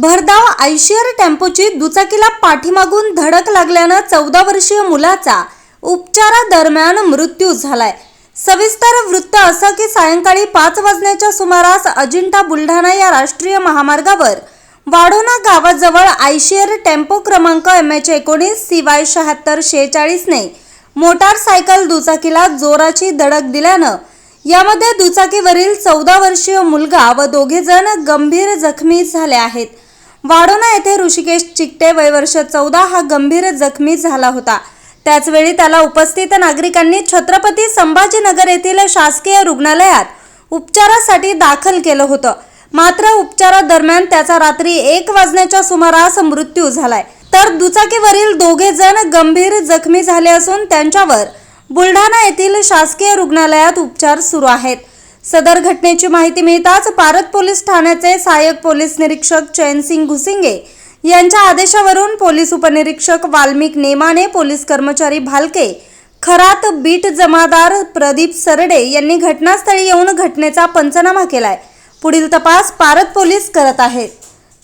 भरधाव आयशियर टेम्पोची दुचाकीला पाठीमागून धडक लागल्यानं चौदा वर्षीय मुलाचा उपचारादरम्यान मृत्यू झालाय. सविस्तर वृत्त असं की सायंकाळी पाच वाजण्याच्या सुमारास अजिंठा बुलढाणा या राष्ट्रीय महामार्गावर वाढोना गावाजवळ आयशियर टेम्पो क्रमांक एम एच एकोणीस सी वाय शहात्तर शेहेचाळीसने मोटारसायकल दुचाकीला जोराची धडक दिल्यानं यामध्ये दुचाकीवरील चौदा वर्षीय मुलगा व दोघे जण गंभीर जखमी झाले आहेत. वाडोना येथे ऋषिकेश चिकटे वयवर्ष चौदा हा गंभीर जखमी झाला होता. त्याचवेळी त्याला उपस्थित नागरिकांनी छत्रपती संभाजीनगर येथील शासकीय रुग्णालयात उपचारासाठी दाखल केलं होतं. मात्र उपचारादरम्यान त्याचा रात्री एक वाजण्याच्या सुमारास मृत्यू झालाय. तर दुचाकीवरील दोघे जण गंभीर जखमी झाले असून त्यांच्यावर बुलढाणा येथील शासकीय रुग्णालयात उपचार सुरू आहेत. सदर घटनेची माहिती मिळताच पारत पोलीस ठाण्याचे सहाय्यक पोलीस निरीक्षक चयनसिंग घुसिंगे यांच्या आदेशावरून पोलीस उपनिरीक्षक वाल्मिक नेमाने पोलीस कर्मचारी भालके खरात बीट जमादार प्रदीप सरडे यांनी घटनास्थळी येऊन घटनेचा पंचनामा केलाय. पुढील तपास पारत पोलीस करत आहेत.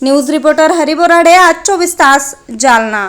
न्यूज रिपोर्टर हरिबोराडे आज चोवीस तास जालना.